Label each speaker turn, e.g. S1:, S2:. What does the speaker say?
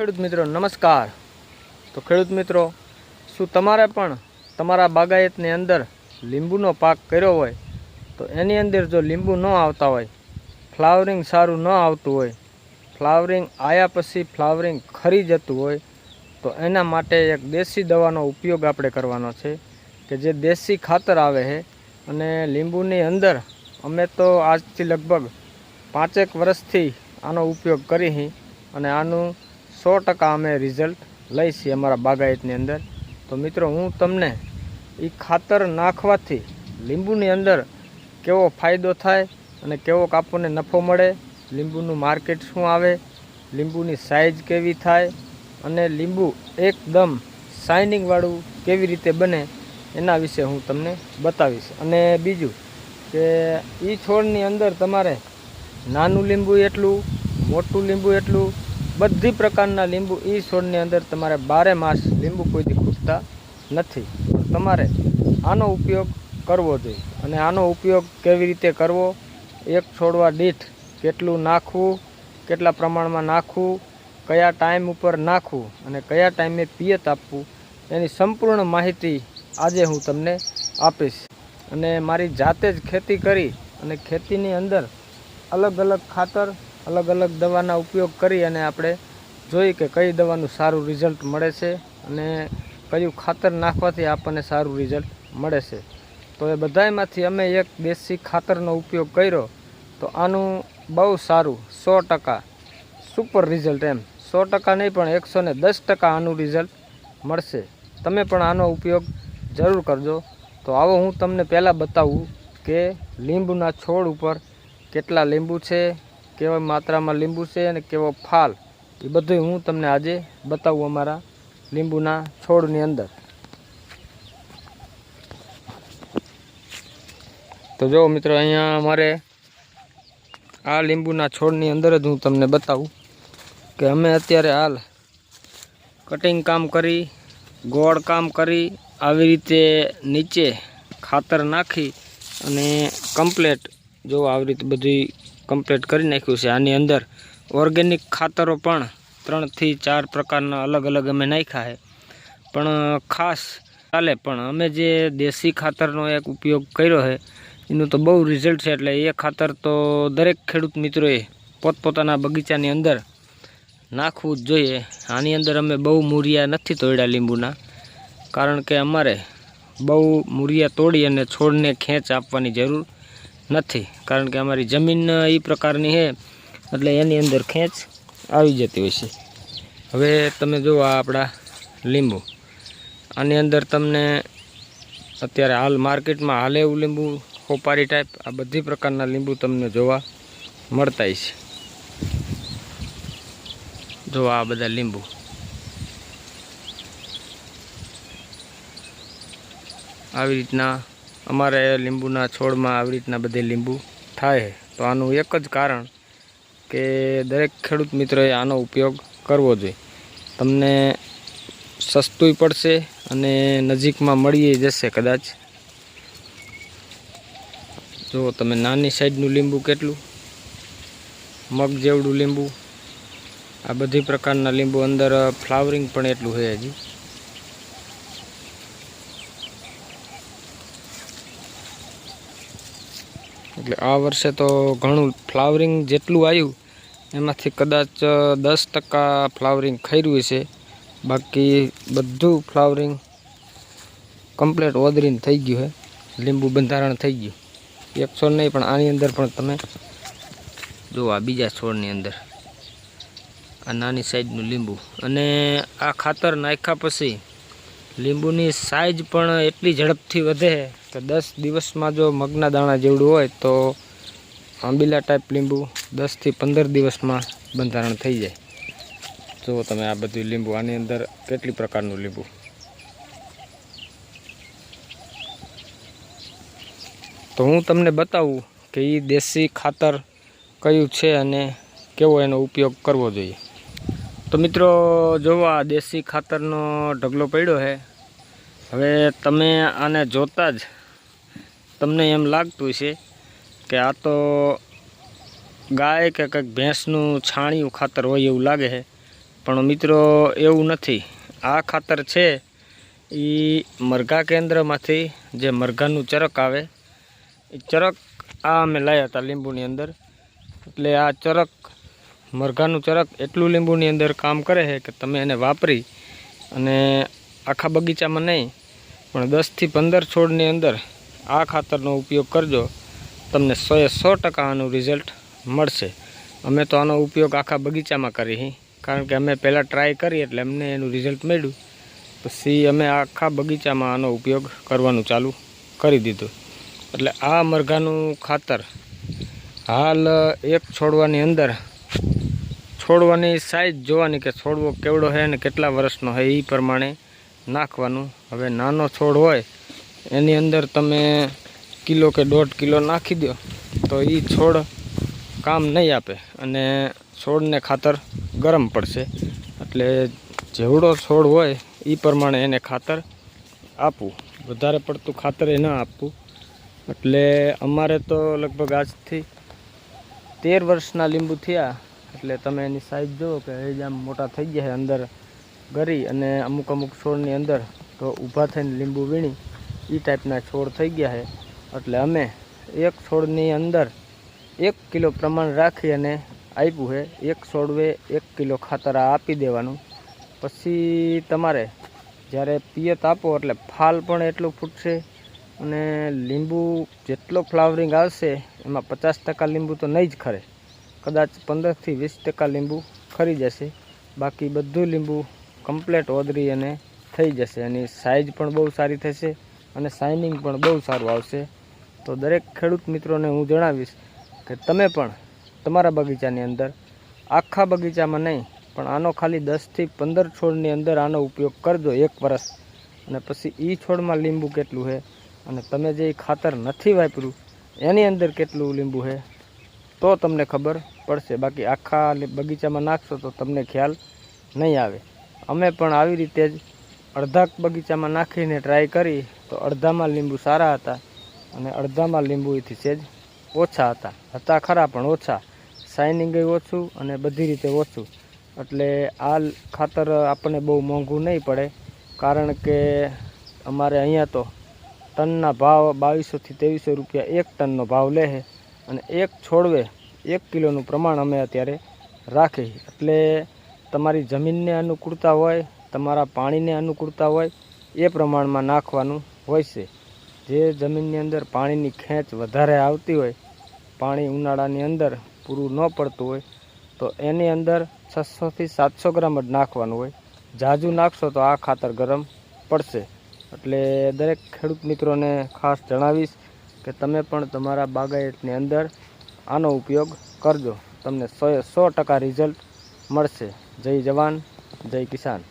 S1: ખેડૂત મિત્રો, નમસ્કાર. તો ખેડૂત મિત્રો, શું તમારે પણ તમારા બાગાયતની અંદર લીંબુનો પાક કર્યો હોય, તો એની અંદર જો લીંબુ ન આવતા હોય, ફ્લાવરિંગ સારું ન આવતું હોય, ફ્લાવરિંગ આવ્યા પછી ફ્લાવરિંગ ખરી જતું હોય, તો એના માટે એક દેશી દવાનો ઉપયોગ આપણે કરવાનો છે કે જે દેશી ખાતર આવે છે અને લીંબુની અંદર અમે તો આજથી લગભગ પાંચેક વર્ષથી આનો ઉપયોગ કરી અને આનું સો ટકા અમે રિઝલ્ટ લઈ છીએ અમારા બાગાયતની અંદર. તો મિત્રો, હું તમને એ ખાતર નાખવાથી લીંબુની અંદર કેવો ફાયદો થાય અને કેવો આપણને નફો મળે, લીંબુનું માર્કેટ શું આવે, લીંબુની સાઇઝ કેવી થાય અને લીંબુ એકદમ શાઇનિંગવાળું કેવી રીતે બને એના વિશે હું તમને બતાવીશ. અને બીજું કે એ છોડની અંદર તમારે નાનું લીંબુ એટલું, મોટું લીંબુ એટલું બધી પ્રકારના લીંબુ એ છોડની અંદર તમારે બારે માસ લીંબુ કોઈથી ખૂટતા નથી. તમારે આનો ઉપયોગ કરવો જોઈએ અને આનો ઉપયોગ કેવી રીતે કરવો? એક છોડવા દીઠ કેટલું નાખવું? કેટલા પ્રમાણમાં નાખવું? કયા ટાઈમ ઉપર નાખવું? અને કયા ટાઈમે પિયત આપવું? એની સંપૂર્ણ માહિતી આજે હું તમને આપીશ. અને મારી જાતે જ ખેતી કરી અને ખેતીની અંદર અલગ અલગ ખાતર અલગ અલગ દવાના ઉપયોગ કરી અને આપણે જોઈ કે કઈ દવાનું સારું રિઝલ્ટ મળે છે અને કયું ખાતર નાખવાથી આપણને સારું રિઝલ્ટ મળે છે. તો એ બધાયમાંથી અમે એક દેશી ખાતરનો ઉપયોગ કર્યો તો આનું બહુ સારું, સો ટકા સુપર રિઝલ્ટ એમ. સો ટકા નહીં પણ એકસો ને દસ ટકા આનું રિઝલ્ટ મળશે. તમે પણ આનો ઉપયોગ જરૂર કરજો. તો આવો હું તમને પહેલાં બતાવું કે લીંબુના છોડ ઉપર કેટલા લીંબુ છે કેવા માત્રામાં લીંબુ છે અને કેવો ફાલ, એ બધું હું તમને આજે બતાવું અમારા લીંબુના છોડની અંદર. તો જો મિત્રો, અહીંયા અમારે આ લીંબુના છોડની અંદર જ હું તમને બતાવું કે અમે અત્યારે હાલ કટિંગ કામ કરી, ગોળ કામ કરી, આવી રીતે નીચે ખાતર નાખી અને કમ્પ્લેટ જો આવી રીતે બધી કમ્પ્લેટ કરી નાખ્યું છે. આની અંદર ઓર્ગેનિક ખાતરો પણ ત્રણથી ચાર પ્રકારના અલગ અલગ અમે નાખ્યા છે. પણ, ખાસ ચાલે, પણ અમે જે દેશી ખાતરનો એક ઉપયોગ કર્યો છે, એનું તો બહુ રિઝલ્ટ છે, એટલે એ ખાતર તો દરેક ખેડૂત મિત્રોએ પોતપોતાના બગીચાની અંદર નાખવું જ જોઈએ. આની અંદર અમે બહુ મૂરિયા નથી તોડ્યા લીંબુના, કારણ કે અમારે બહુ મૂરિયા તોડી અને છોડને ખેંચ આપવાની જરૂર નથી. કારણ કે અમારી જમીન એ પ્રકારની છે, એટલે એની અંદર ખેંચ આવી જતી હોય છે. હવે તમે જુઓ આપણા લીંબુ. આની અંદર તમને અત્યારે હાલ માર્કેટમાં હાલે એવું લીંબુ કોપારી ટાઈપ આ બધી પ્રકારના લીંબુ તમને જોવા મળતા છે. જો આ બધા લીંબુ. આવી રીતના અમારે લીંબુના છોડમાં આવી રીતના બધે લીંબુ થાય તો આનું એક જ કારણ કે દરેક ખેડૂત મિત્રોએ આનો ઉપયોગ કરવો જોઈએ. તમને સસ્તુંય પડશે અને નજીકમાં મળી જશે કદાચ. જો તમે નાની સાઈડનું લીંબુ કેટલું? મગ જેવડું લીંબુ. આ બધી પ્રકારના લીંબુ અંદર ફ્લાવરિંગ પણ એટલું છે હજી. એટલે આ વર્ષે તો ઘણું ફ્લાવરિંગ જેટલું આવ્યું, એમાંથી કદાચ દસ ટકા ફ્લાવરિંગ ખર્યું છે બાકી બધું ફ્લાવરિંગ કમ્પ્લેટ ઓદરીને થઈ ગયું છે લીંબુ બંધારણ થઈ ગયું. એક છોડ નહીં, પણ આની અંદર પણ તમે જોવા બીજા છોડની અંદર, આ નાની સાઈઝનું લીંબુ. અને આ ખાતર નાખ્યા પછી લીંબુની સાઈઝ પણ એટલી ઝડપથી વધે કે દસ દિવસમાં જો મગના દાણા જેવડું હોય તો આંબીલા ટાઈપ લીંબુ દસથી પંદર દિવસમાં બંધારણ થઈ જાય. જુઓ તમે આ બધું લીંબુ, આની અંદર કેટલી પ્રકારનું લીંબુ? તો હું તમને બતાવું કે એ દેશી ખાતર કયું છે અને કેવો એનો ઉપયોગ કરવો જોઈએ. તો મિત્રો જોવો દેશી ખાતરનો ઢગલો પડ્યો છે હવે તમે આને જોતાં જ તમને એમ લાગતું છે કે આ તો ગાય કે કંઈક ભેંસનું છાણિયું ખાતર હોય એવું લાગે છે. પણ મિત્રો, એવું નથી. આ ખાતર છે એ મરઘા કેન્દ્રમાંથી જે મરઘાનું ચરક આવે, એ ચરક આ અમે લાવ્યા હતા લીંબુની અંદર. એટલે આ ચરક, મરઘાનું ચરક એટલું લીંબુની અંદર કામ કરે છે કે તમે એને વાપરી અને આખા બગીચામાં નહીં, પણ દસથી પંદર છોડની અંદર આ ખાતરનો ઉપયોગ કરજો. તમને સોએ સો ટકા આનું રિઝલ્ટ મળશે. અમે તો આનો ઉપયોગ આખા બગીચામાં કરી કારણ કે અમે પહેલાં ટ્રાય કરી એટલે અમને એનું રિઝલ્ટ મળ્યું. પછી અમે આખા બગીચામાં આનો ઉપયોગ કરવાનું ચાલુ કરી દીધું. એટલે આ મરઘાનું ખાતર હાલ એક છોડવાની અંદર છોડવાની સાઈઝ જોવાની કે છોડવો કેવડો છે અને કેટલા વર્ષનો છે એ પ્રમાણે નાખવાનું. હવે નાનો છોડ હોય એની અંદર તમે કિલો કે દોઢ કિલો નાખી દો, તો એ છોડ કામ નહીં આપે અને છોડને ખાતર ગરમ પડશે. એટલે જેવડો છોડ હોય એ પ્રમાણે એને ખાતર આપવું. વધારે પડતું ખાતર એ ન આપવું. એટલે અમારે તો લગભગ આજથી તેર વર્ષના લીંબુ થયા. એટલે તમે એની સાઈઝ જુઓ કે એ જ આમ મોટા થઈ ગયા અંદર ગરી અને અમુક અમુક છોડની અંદર તો ઊભા થઈને લીંબુ વીણી. એ ટાઈપના છોડ થઈ ગયા છે. એટલે અમે એક છોડની અંદર એક કિલો પ્રમાણ રાખી અને આપ્યું છે. એક છોડવે એક કિલો ખાતર આપી દેવાનું. પછી તમારે જ્યારે પિયત આપો એટલે ફાલ પણ એટલું ફૂટશે અને લીંબુ જેટલો ફ્લાવરિંગ આવશે એમાં પચાસ ટકા લીંબુ તો નહીં જ ખરે. કદાચ પંદરથી વીસ ટકા લીંબુ ખરી જશે. બાકી બધું લીંબુ કમ્પ્લેટ ઓદરી અને થઈ જશે. એની સાઇઝ પણ બહુ સારી થશે. અને શાઇનિંગ પણ બહુ સારું આવશે. તો દરેક ખેડૂત મિત્રોને હું જણાવીશ કે તમે પણ તમારા બગીચાની અંદર, આખા બગીચામાં નહીં, પણ આનો ખાલી દસથી પંદર છોડની અંદર આનો ઉપયોગ કરજો એક વરસ. અને પછી એ છોડમાં લીંબુ કેટલું છે અને તમે જે ખાતર નથી વાપર્યું, એની અંદર કેટલું લીંબુ છે તો તમને ખબર પડશે. બાકી આખા બગીચામાં નાખશો તો તમને ખ્યાલ નહીં આવે. અમે પણ આવી રીતે જ અડધા બગીચામાં નાખીને ટ્રાય કરી તો અડધામાં લીંબુ સારા હતા અને અડધામાં લીંબુ એથી સેજ ઓછા હતા. હતા ખરા પણ ઓછા. શાઇનિંગ ઓછું અને બધી રીતે ઓછું. એટલે આ ખાતર આપણને બહુ મોંઘું નહીં પડે. કારણ કે અમારે અહીંયા તો ટનના ભાવ બાવીસોથી ત્રેવીસો રૂપિયા એક ટનનો ભાવ લે છે અને એક છોડવે એક કિલોનું પ્રમાણ અમે અત્યારે રાખી એટલે તમારી જમીનને અનુકૂળતા હોય તમારા પાણીને અનુકૂળતા હોય એ પ્રમાણમાં નાખવાનું હોય છે. જે જમીનની અંદર પાણીની ખેંચ વધારે આવતી હોય, પાણી ઉનાળાની અંદર પૂરું ન પડતું હોય, તો એની અંદર છસોથી સાતસો ગ્રામ જ નાખવાનું હોય. જાજુ નાખશો તો આ ખાતર ગરમ પડશે. એટલે દરેક ખેડૂત મિત્રોને ખાસ જણાવીશ કે તમે પણ તમારા બાગાયતની અંદર આનો ઉપયોગ કરજો. તમને સો સો ટકા રિઝલ્ટ મળશે. જય જવાન, જય કિસાન.